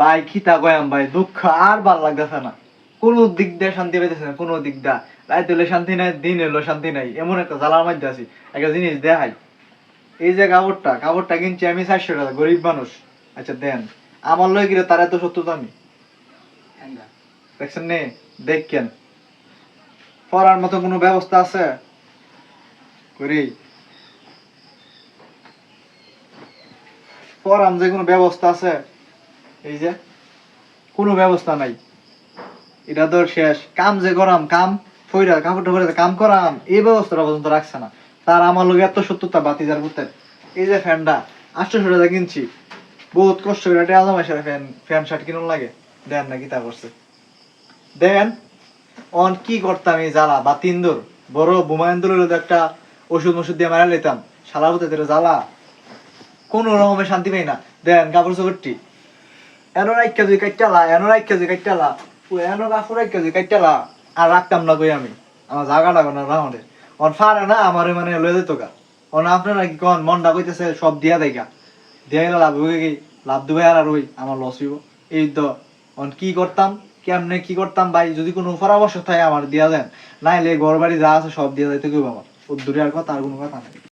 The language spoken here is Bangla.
ভাই খিতা কয়াম ভাই দুঃখ আর ভালো লাগতেছে না। কোনো দিক দিয়ে শান্তি পাইতেছে না কোনো দিক দা রাত হলে শান্তি নাই দিন এলো শান্তি নাই। এমন একটা জ্বালার মধ্যে আছি। একটা জিনিস দেখাই। এই যে কাপড়টা কাপড়টা কিনছি আমি চারশো টাকা গরিব মানুষ। আচ্ছা দেন। আমার লয় গিয়ে তার এত সত্য আমি? দেখছেন নে? দেখেন। পড়ার মতো কোনো ব্যবস্থা আছে? করি। পড়াম যে কোনো ব্যবস্থা আছে? এই যে, কোনো ব্যবস্থা নাই। এটা তো শেষ। কাম যে করাম, কাম ফইরা, কাপড় টাপড় কাম করাম, এই ব্যবস্থাটা পর্যন্ত রাখছে না। তার আমার লোক এত সত্যতা বাতিজার করতে এই যে ফ্যানটা, আটশোশো টাকা কিনছি। বহুত কষ্ট করে একটা আলাদা মাসের ফ্যান ফ্যান শার্ট কিনুন লাগে। দেন নাকি তা করছে? দেন, অন কি করতাম এই জ্বালা? বা তিনদুর বড় বোমায়ন্দুর একটা ওষুধ মষুধ দিয়ে মারা লইতাম। শালা হতে জ্বালা। কোনো রকমে শান্তি পাই না। দেন, কাপড় চোপড়টি। এনো এক কেজি কাইটালা এনো এক কেজি কাইটালা ও এনো কাপড় এক কেজি কাইটালা আর রাখতাম না কই আমি। আমার জায়গা লাগো না রাউন্ডে অন ফারে না আমারে মানে লয়ে যেত গা। অন আপনারা কি কন, মনটা কইতেছে সব দিয়া দেয় গা। দিয়া লাভ হয়ে গেই লাভ দেবে আর ওই, আমার লস হইব। এই তো অন কি করতাম, কেমনে কি করতাম ভাই, যদি কোনো পরামর্শ থাকে আমার দিয়া দেন। নাইলে ঘর বাড়ি যা আছে সব দিয়া যাইতে কইব আমার। ওর দূরে আর কথা আর কোনো কথা নাই।